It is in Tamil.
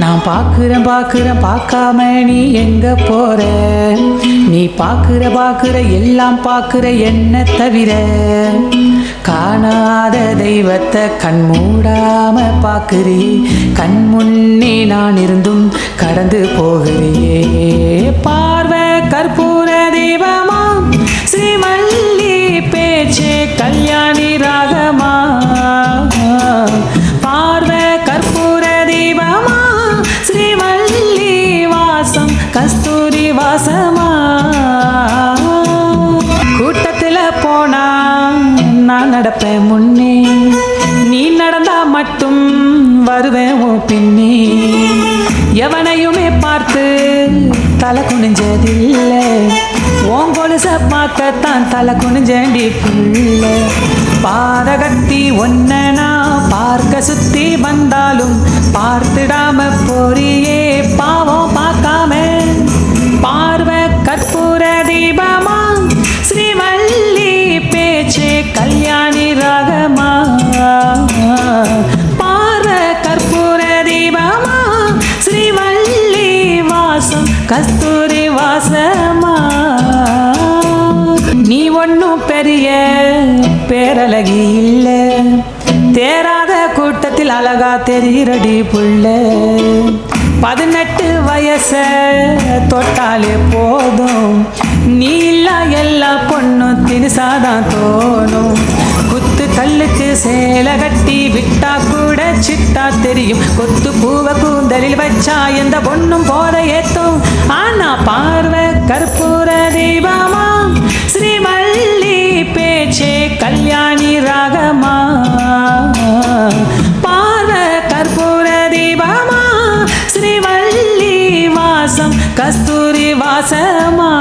நான் பார்க்குறேன் பார்க்குறேன் பார்க்காம நீ எங்கே போகிற நீ பார்க்குற பார்க்குற எல்லாம் பார்க்குற என்ன தவிர? காணாத தெய்வத்தை கண் மூடாம பார்க்குறீ. கண் முன்னே நான் இருந்தும் கடந்து போகிறியே பா கஸ்தூரி வாசமா? கூட்டத்தில் போனா நான் நடப்பேன் முன்னே. நீ நடந்தா மட்டும் வருவேன் ஓ பின்னே. எவனையுமே பார்த்து தலை குனிஞ்சதில்லை. ஓம் கொலுச பார்க்கத்தான் தலை குனிஞ்சேண்டி புள்ள. பாதகத்தி ஒன்ன பார்க்க சுத்தி வந்தாலும் பார்த்துடாம போறியே பார கற்பூர தீபமா ஸ்ரீவள்ளி வாசம் கஸ்தூரி வாசமா. நீ ஒன்றும் பெரிய பேரழகி இல்ல தேராத கூட்டத்தில் அழகா தெரிகிறடி புள்ள. பதினெட்டு வயச தொட்டாலே போதும் நீ இல்லா எல்லா பொண்ணும் தினுசாதான் தோணும். குத்து கல்லுக்கு சேலை கட்டி கூட தெரியும். கொத்து பூவ கூந்தலில் வச்சா எந்த பொண்ணும் போத ஏத்தும். ஆனா பார்வை கற்பூர தீபமா ஸ்ரீவல்லி பேச்சே கல்யாணி ராகமா? பார்வை கற்பூர தீபமா ஸ்ரீவல்லி வாசம் கஸ்தூரி வாசமா?